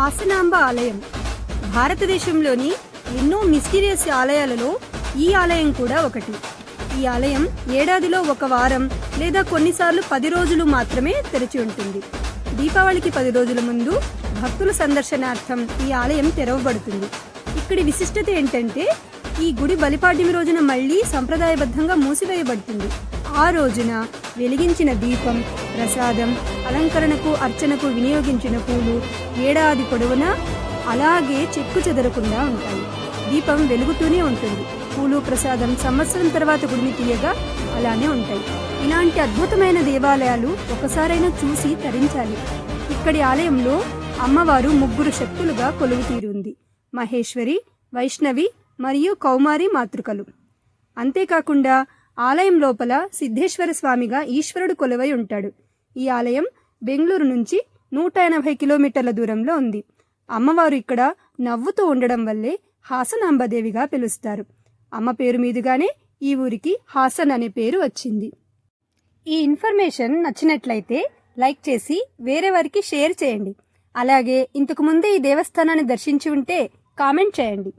హాసనాంబ ఆలయం. భారతదేశంలోని ఎన్నో మిస్టీరియస్ ఆలయాలలో ఈ ఆలయం కూడా ఒకటి. ఈ ఆలయం ఏడాదిలో ఒక వారం లేదా కొన్నిసార్లు పది రోజులు మాత్రమే తెరిచి ఉంటుంది. దీపావళికి పది రోజుల ముందు భక్తుల సందర్శనార్థం ఈ ఆలయం తెరవబడుతుంది. ఇక్కడి విశిష్టత ఏంటంటే ఈ గుడి బలిపాడ్యమి రోజున మళ్ళీ సంప్రదాయబద్ధంగా మూసివేయబడుతుంది. ఆ రోజున వెలిగించిన దీపం ప్రసాదం అలంకరణకు అర్చనకు వినియోగించిన పూలు ఏడాది పొడవునా అలాగే చెక్కు చెదరకుండా ఉంటాయి. దీపం వెలుగుతూనే ఉంటుంది. పూలు ప్రసాదం సంవత్సరం తర్వాత గుడిని తీయగా అలానే ఉంటాయి. ఇలాంటి అద్భుతమైన దేవాలయాలు ఒకసారైనా చూసి తరించాలి. ఇక్కడి ఆలయంలో అమ్మవారు ముగ్గురు శక్తులుగా కొలువు తీరుంది మహేశ్వరి వైష్ణవి మరియు కౌమారి మాతృకలు. అంతేకాకుండా ఆలయం లోపల సిద్ధేశ్వర స్వామిగా ఈశ్వరుడు కొలువై ఉంటాడు. ఈ ఆలయం బెంగళూరు నుంచి నూట ఎనభై కిలోమీటర్ల దూరంలో ఉంది. అమ్మవారు ఇక్కడ నవ్వుతూ ఉండడం వల్లే హాసనాంబదేవిగా పిలుస్తారు. అమ్మ పేరు మీదుగానే ఈ ఊరికి హాసన్ అనే పేరు వచ్చింది. ఈ ఇన్ఫర్మేషన్ నచ్చినట్లయితే లైక్ చేసి వేరే వారికి షేర్ చేయండి. అలాగే ఇంతకు ముందే ఈ దేవస్థానాన్ని దర్శించి ఉంటే కామెంట్ చేయండి.